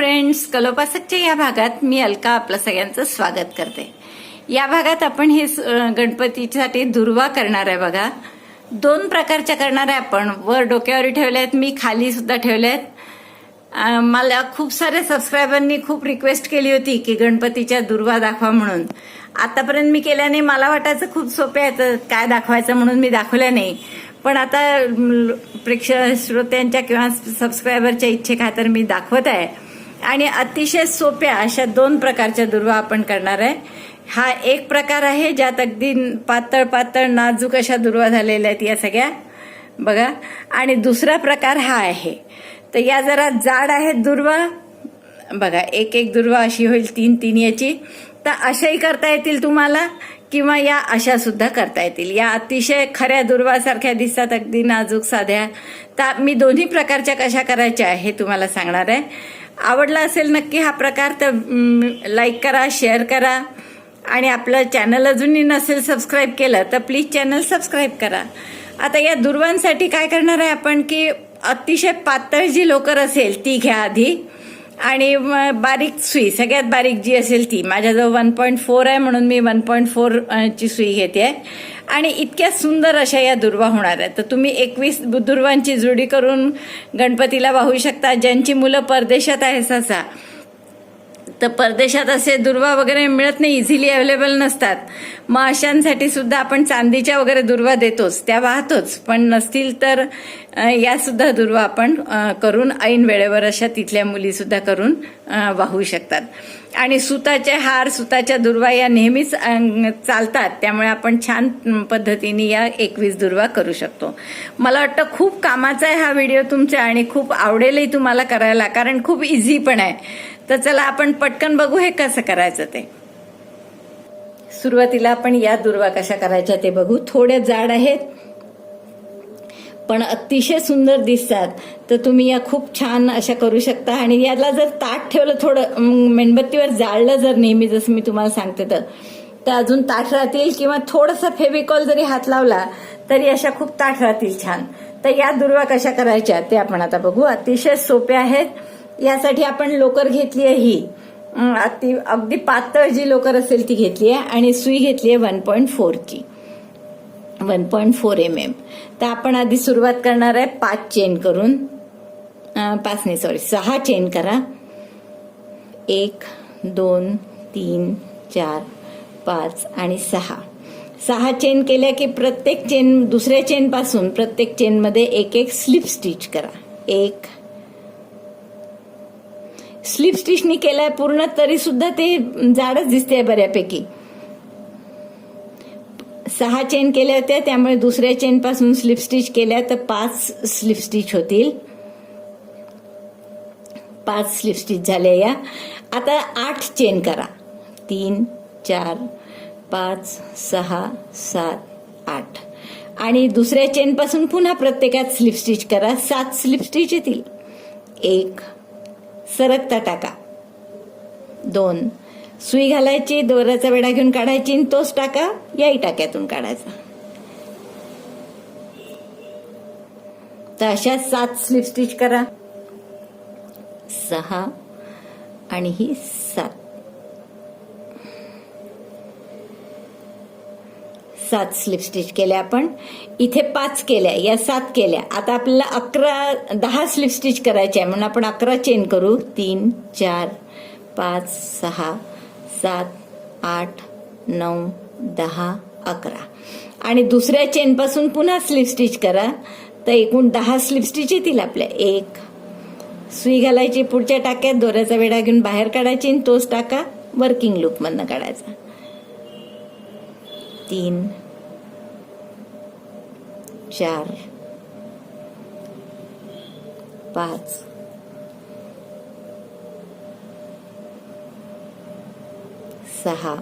Friends कलोपासकच्या या भागात मी अलका आपलं सगळ्यांचं स्वागत करते. या भागात आपण हे स- गणपतीसाठी दुर्वा करणार आहे बघा. दोन प्रकारच्या करणार आहे आपण. वर डोक्यावर ठेवले आहेत मी खाली सुद्धा ठेवल्या आहेत मला खूप साऱ्या सबस्क्रायबरनी खूप रिक्वेस्ट केली होती की गणपतीच्या दुर्वा दाखवा म्हणून. आतापर्यंत मी केल्याने मला वाटायचं खूप सोपे आहे तर काय दाखवायचं म्हणून मी दाखवल्या नाही. पण आता प्रेक्षक श्रोत्यांच्या किंवा सबस्क्रायबरच्या तर मी दाखवत आहे. आणि अतिशय सोप्या अशा दोन प्रकारच्या दुर्वा आपण करणार आहे. हा एक प्रकार आहे ज्यात अगदी पातळ पातळ नाजूक अशा दुर्वा झालेल्या आहेत या सगळ्या. बघा. आणि दुसरा प्रकार हा आहे. तर या जरा जाड आहेत दुर्वा. बघा एक एक दुर्वा अशी होईल तीन तीन याची. तर अशाही करता येतील तुम्हाला किंवा या अशा सुद्धा करता येतील. या अतिशय खऱ्या दुर्वासारख्या दिसतात अगदी नाजूक साध्या. तर मी दोन्ही प्रकारच्या कशा करायच्या हे तुम्हाला सांगणार आहे. आवडला असेल नक्की हा प्रकार तर लाईक करा शेअर करा. आणि आपलं चॅनल अजूनही नसेल सबस्क्राईब केलं तर प्लीज चॅनल सबस्क्राईब करा. आता या दुर्वांसाठी काय करणार आहे आपण की अतिशय पातळ जी लोकर असेल ती घ्या आधी. आणि बारीक सुई सगळ्यात बारीक जी असेल ती. माझ्याजवळ वन पॉईंट फोर आहे म्हणून मी वन पॉईंट फोरची सुई घेते. आणि इतक्या सुंदर अशा या दुर्वा होणार आहेत. तर तुम्ही एकवीस दुर्वांची जोडी करून गणपतीला वाहू शकता. ज्यांची मुलं परदेशात आहे सहसा तर परदेशात असे दुर्वा वगैरे मिळत नाही इझिली अवेलेबल नसतात. मग अशांसाठी सुद्धा आपण चांदीच्या वगैरे दुर्वा देतोच त्या वाहतोच. पण नसतील तर यासुद्धा या सुद्धा दुर्वा आपण करून ऐन वेळेवर अशा तिथल्या मुली सुद्धा करून वाहू शकतात. आणि सुताचे हार सुताच्या दुर्वा या नेहमीच चालतात. त्यामुळे आपण छान पद्धतीने या एकवीस दुर्वा करू शकतो. मला वाटतं खूप कामाचा आहे हा व्हिडिओ तुमचा आणि खूप आवडेलही तुम्हाला करायला कारण खूप इझी पण आहे. तर चला आपण पटकन बघू हे कसं करायचं ते. सुरुवातीला आपण या दुर्वा कशा करायच्या ते बघू. थोड्या जाड आहेत पण अतिशय सुंदर दिसतात. तर तुम्ही या खूप छान अशा करू शकता. आणि याला जर ताट ठेवलं थोडं मेणबत्तीवर जाळलं जर नेहमी जसं मी तुम्हाला सांगते तर तर अजून ताट राहतील किंवा थोडंसं फेविकॉल जरी हात लावला तरी अशा खूप ताट राहतील छान. तर या दुर्वा कशा करायच्या ते आपण आता बघू. अतिशय सोप्या आहेत. यासाठी आपण लोकर घेतली आहे ही. ती अगदी पातळ जी लोकर असेल ती घेतली आहे आणि सुई घेतली आहे one point फोरची one point four M M तर आपण आधी सुरुवात करणार आहे पाच चेन करून. पाच नाही सॉरी सहा चेन करा. एक दोन तीन चार पाच आणि सहा. सहा चेन केल्या की प्रत्येक चेन दुसऱ्या चेनपासून प्रत्येक चेनमध्ये एक एक स्लिप स्टिच करा. एक स्लिप स्टिचनी केलाय पूर्ण तरी सुद्धा ते जाडच दिसते बऱ्यापैकी. सहा चेन केल्या होत्या त्यामुळे दुसऱ्या चेन पासून स्लिप स्टिच केल्या तर पाच स्लिप स्टिच होतील. पाच स्लिप स्टिच झाल्या या. आता आठ चेन करा. तीन चार पाच सहा सात आठ. आणि दुसऱ्या चेन पासून पुन्हा प्रत्येकात स्लिप स्टिच करा. सात स्लिप स्टिच येतील. एक सरकता टाका. दोन. सुई घालायची दोऱ्याचा वेढा घेऊन काढायची आणि तोच टाका याही टाक्यातून काढायचा. तर अशा सात स्लिप स्टिच करा. सहा आणि ही सात. सात स्लिप स्टिच केल्या आपण. इथे पाच केल्या या सात केल्या. आता आपल्याला अकरा दहा स्लिप स्टिच करायचे आहे. म्हणून आपण अकरा चेन करू. तीन चार पाच सहा सात आठ नऊ दहा अकरा. आणि दुसऱ्या चेनपासून पुन्हा स्लिप स्टिच करा. तर एकूण दहा स्लिप स्टिच येतील आपल्या. एक. सुई घालायची पुढच्या टाक्यात. दोऱ्याचा वेढा घेऊन बाहेर काढायची आणि तोच टाका. वर्किंग लूपमधनं काढायचा. तीन. चार पाच सहा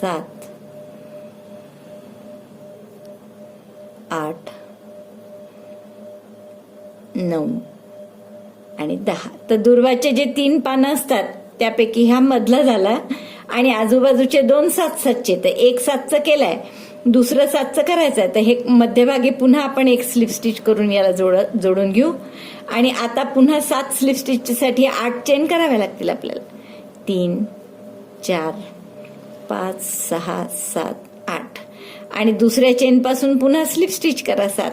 सात आठ नऊ आणि दहा. तर दुर्वाचे जे तीन पानं असतात त्यापैकी हा मधला झाला. आणि आजूबाजूचे दोन सात सातचे तर एक सातचं केलंय दुसरं सातचं करायचं आहे तर हे मध्यभागी पुन्हा आपण एक स्लिप स्टिच करून याला जोड जोडून घेऊ. आणि आता पुन्हा सात स्लिप स्टिचसाठी आठ चेन कराव्या लागतील आपल्याला. तीन चार पाच सहा सात आठ. आणि दुसऱ्या चेनपासून पुन्हा स्लिप स्टिच करा सात.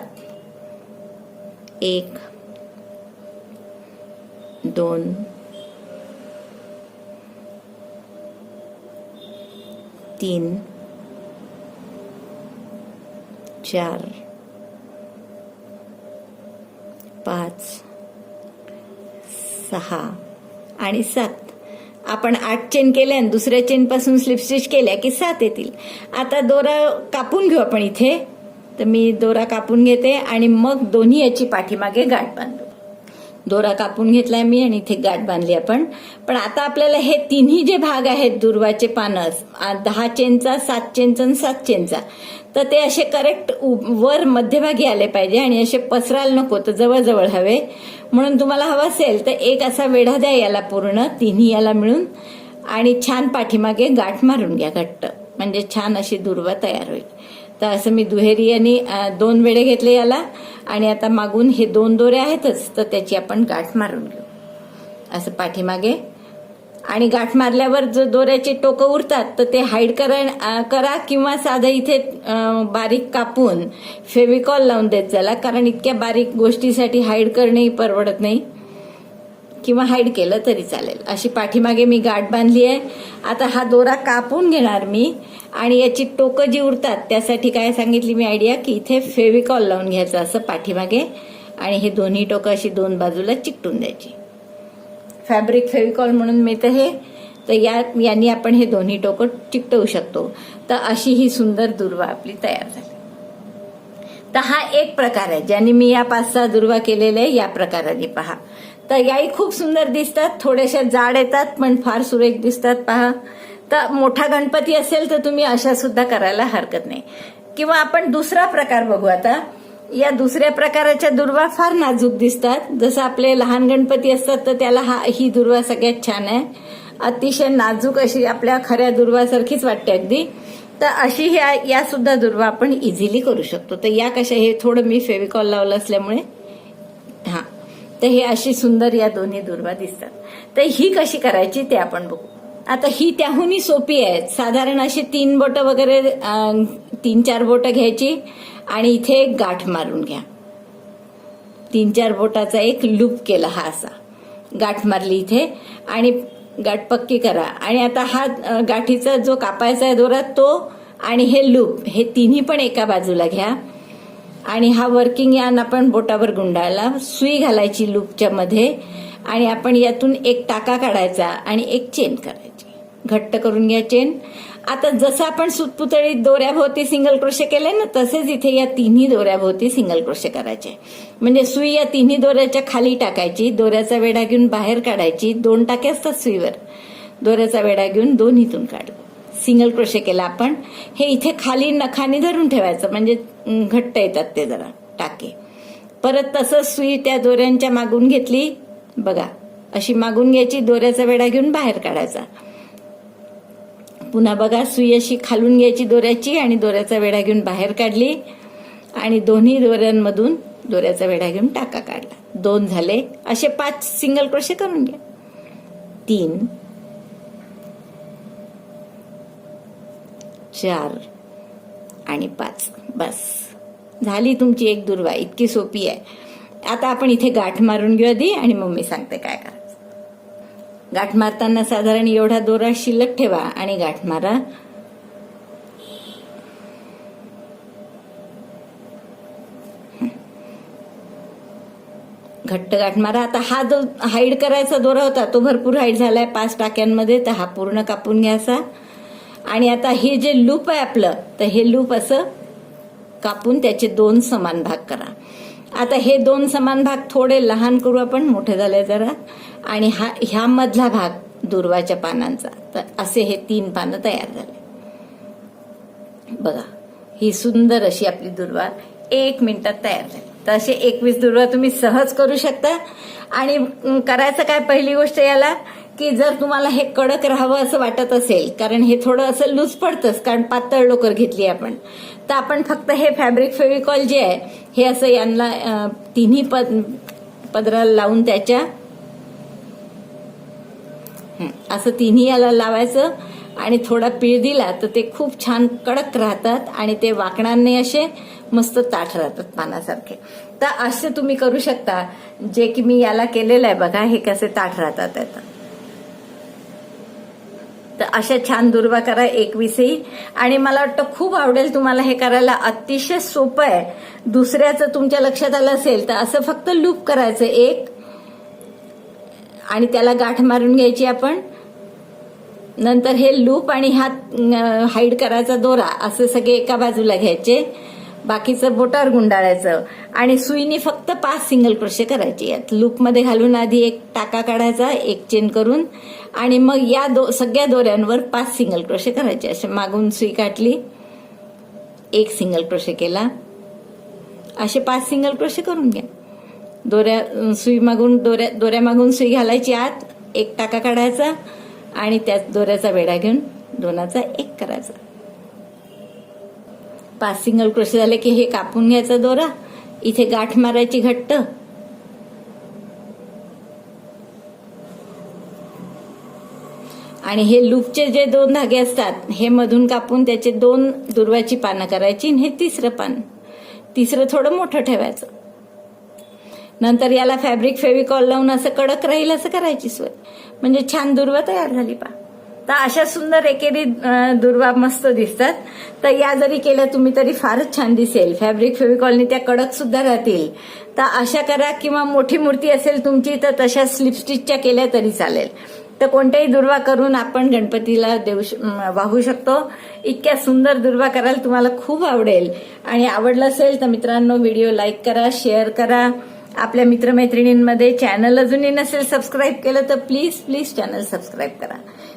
एक दोन तीन चार पाच सहा आणि सात. आपण आठ चेन केल्या आणि दुसऱ्या चेनपासून स्लिप स्टिच केल्या की सात येतील. आता दोरा कापून घेऊ आपण इथे. तर मी दोरा कापून घेते आणि मग दोन्ही याची पाठीमागे गाठ बांधतो दोरा कापून घेतलाय मी आणि इथे गाठ बांधली आपण. पण आता आपल्याला हे तिन्ही जे भाग आहेत दुर्वाचे पानं दहा चेनचा सात चेनचा आणि सात चेनचा तर ते असे करेक्ट वर मध्यभागी आले पाहिजे आणि असे पसरायला नको तर जवळजवळ हवे. म्हणून तुम्हाला हवं असेल तर एक असा वेढा द्या याला पूर्ण तिन्ही याला मिळून. आणि छान पाठीमागे गाठ मारून घ्या घट्ट. म्हणजे छान अशी दुर्वा तयार होईल. तर असं मी दुहेरी आणि दोन वेळे घेतले याला. आणि आता मागून हे दोन दोरे आहेतच तर त्याची आपण गाठ मारून घेऊ. असं पाठीमागे. आणि गाठ मारल्यावर जो दोऱ्याचे टोकं उरतात तर ते हाईड करा करा किंवा साधं इथे बारीक कापून फेविकॉल लावून देत चला कारण इतक्या बारीक गोष्टीसाठी हाईड करणेही परवडत नाही. किंवा हाईड केलं तरी चालेल. अशी पाठीमागे मी गाठ बांधली आहे. आता हा दोरा कापून घेणार मी आणि याची टोकं जी उरतात त्यासाठी काय सांगितली मी आयडिया की इथे फेविकॉल लावून घ्यायचं असं पाठीमागे आणि हे दोन्ही टोकं अशी दोन बाजूला चिकटून द्यायची. फॅब्रिक फेविकॉल म्हणून मिळतं हे. तर या यांनी आपण हे दोन्ही टोकं चिकटवू शकतो. तर अशी ही सुंदर दुर्वा आपली तयार झाली. तर हा एक प्रकार आहे. ज्याने मी या पाच सहा दुर्वा केलेल्या आहे या प्रकाराने पहा. तर याही खूप सुंदर दिसतात थोड्याशा जाड येतात पण फार सुरेख दिसतात पहा. तर मोठा गणपती असेल तर तुम्ही अशा सुद्धा करायला हरकत नाही. किंवा आपण दुसरा प्रकार बघू आता. या दुसऱ्या प्रकाराच्या दुर्वा फार नाजूक दिसतात. जसं आपले लहान गणपती असतात तर त्याला हा ही दुर्वा सगळ्यात छान आहे. अतिशय नाजूक अशी आपल्या खऱ्या दुर्वासारखीच वाटते अगदी. तर अशी ह्या या सुद्धा दुर्वा आपण इझिली करू शकतो. तर या कशा हे थोडं मी फेविकॉल लावलं असल्यामुळे. तर हे अशी सुंदर या दोन्ही दुर्वा दिसतात. तर ही कशी करायची ते आपण बघू. आता ही त्याहूनही सोपी आहे. साधारण अशी तीन बोटं वगैरे तीन चार बोटं घ्यायची आणि इथे एक गाठ मारून घ्या. तीन चार बोटाचा एक लूप केला हा असा. गाठ मारली इथे आणि गाठ पक्की करा. आणि आता हा गाठीचा जो कापायचा आहे दोरा तो आणि हे लूप हे तिन्ही पण एका बाजूला घ्या. आणि हा वर्किंग यान आपण बोटावर गुंडाळला सुई घालायची लूपच्या मध्ये आणि आपण यातून एक टाका काढायचा आणि एक चेन करायची. घट्ट करून घ्या चेन आता जसं आपण सुतपुतळी दोऱ्याभोवती सिंगल क्रोशे केले ना तसेच इथे या तिन्ही दोऱ्याभोवती सिंगल क्रोशे करायचे. म्हणजे सुई या तिन्ही दोऱ्याच्या खाली टाकायची दोऱ्याचा वेढा घेऊन बाहेर काढायची दोन टाके असतात सुईवर. दोऱ्याचा वेढा घेऊन दोन्हीतून काढू. सिंगल क्रोशे केला आपण. हे इथे खाली नखाने धरून ठेवायचं. म्हणजे घट्ट येतात ते जरा टाके. परत तसंच सुई त्या दोऱ्यांच्या मागून घेतली बघा अशी मागून घ्यायची दोऱ्याचा वेढा घेऊन बाहेर काढायचा. पुन्हा बघा सुई अशी खालून घ्यायची दोऱ्याची आणि दोऱ्याचा वेढा घेऊन बाहेर काढली आणि दोन्ही दोऱ्यांमधून दोऱ्याचा वेढा घेऊन टाका काढला. दोन झाले. असे पाच सिंगल क्रोशे करून घ्या. तीन चार आणि पाच. बस. झाली तुमची एक दुर्वा. इतकी सोपी आहे. आता आपण इथे गाठ मारून घेऊ आधी आणि मग मी सांगते काय करायचं. गाठ मारताना साधारण एवढा दोरा शिल्लक ठेवा आणि गाठ मारा. घट्ट गाठ मारा. आता हा जो हाईड करायचा दोरा होता तो भरपूर हाईड झालाय पाच टाक्यांमध्ये तर हा पूर्ण कापून घ्यायचा. आणि आता हे जे लूप आहे आपलं तर हे लूप असं कापून त्याचे दोन समान भाग करा. आता हे दोन समान भाग थोडे लहान करू आपण मोठे झाले जरा. आणि हा ह्या मधला भाग दुर्वाच्या पानांचा. तर असे हे तीन पानं तयार झाले. बघा ही सुंदर अशी आपली दुर्वा एक मिनिटात तयार झाली. तर असे एकवीस दुर्वा तुम्ही सहज करू शकता. आणि करायचं काय पहिली गोष्ट याला? की जर तुम्हाला हे कडक राहावं असं वाटत असेल कारण हे थोडं असं लूज पडतंच कारण पातळ लोकर घेतली आपण. तर आपण फक्त हे फॅब्रिक फेविकॉल जे आहे हे असं यांना तिन्ही पद पदराला लावून त्याच्या असं तिन्ही याला लावायचं आणि थोडा पीळ दिला तर ते खूप छान कडक राहतात आणि ते वाकणार नाही असे मस्त ताठ राहतात पानासारखे. तर असे तुम्ही करू शकता जे की मी याला केलेलं आहे बघा हे कसे ताठ राहतात आता. तर अशा छान दुर्वा करा एकवीसही. आणि मला वाटतं खूप आवडेल तुम्हाला हे करायला. अतिशय सोपं आहे. दुसऱ्याचं तुमच्या लक्षात आलं असेल तर असं फक्त लूप करायचं एक. आणि त्याला गाठ मारून घ्यायची आपण. नंतर हे लूप आणि हा हाईड करायचा दोरा. असे सगळे एका बाजूला घ्यायचे. बाकीचं बोटावर गुंडाळायचं. आणि सुईने फक्त पाच सिंगल क्रोशे करायचे. यात लूपमध्ये घालून आधी एक टाका काढायचा एक चेन करून. आणि मग या दो सगळ्या दोऱ्यांवर पाच सिंगल क्रोशे करायचे. असे मागून सुई काटली एक सिंगल क्रोशे केला. असे पाच सिंगल क्रोशे करून घ्या. दोऱ्या सुई मागून दोऱ्या दोऱ्या मागून सुई घालायची आत. एक टाका काढायचा आणि त्याच दोऱ्याचा वेढा घेऊन दोनाचा एक करायचा. पाच सिंगल क्रोशे झाले की हे कापून घ्यायचा दोरा. इथे गाठ मारायची घट्ट. आणि हे लूपचे जे दोन धागे असतात हे मधून कापून त्याचे दोन दुर्वाची पानं करायची आणि हे तिसरं पान. तिसरं थोडं मोठं ठेवायचं. नंतर याला फॅब्रिक फेविकॉल लावून असं कडक राहील असं करायची सोय. म्हणजे छान दुर्वा तयार झाली पा तर अशा सुंदर एकेरी दुर्वा मस्त दिसतात. तर या जरी केल्या तुम्ही तरी फारच छान दिसेल. फॅब्रिक फेविकॉलनी त्या कडक सुद्धा राहतील. तर अशा करा किंवा मोठी मूर्ती असेल तुमची तर तशा स्लिपस्टिचच्या केल्या तरी चालेल. तर कोणत्याही दुर्वा करून आपण गणपतीला देऊ श- वाहू शकतो. इतक्या सुंदर दुर्वा करायला तुम्हाला खूप आवडेल. आणि आवडलं असेल तर मित्रांनो व्हिडिओ लाईक करा शेअर करा. आपल्या मित्रमैत्रिणींमध्ये चॅनल अजूनही नसेल सबस्क्राईब केलं तर प्लीज प्लीज चॅनल सबस्क्राईब करा.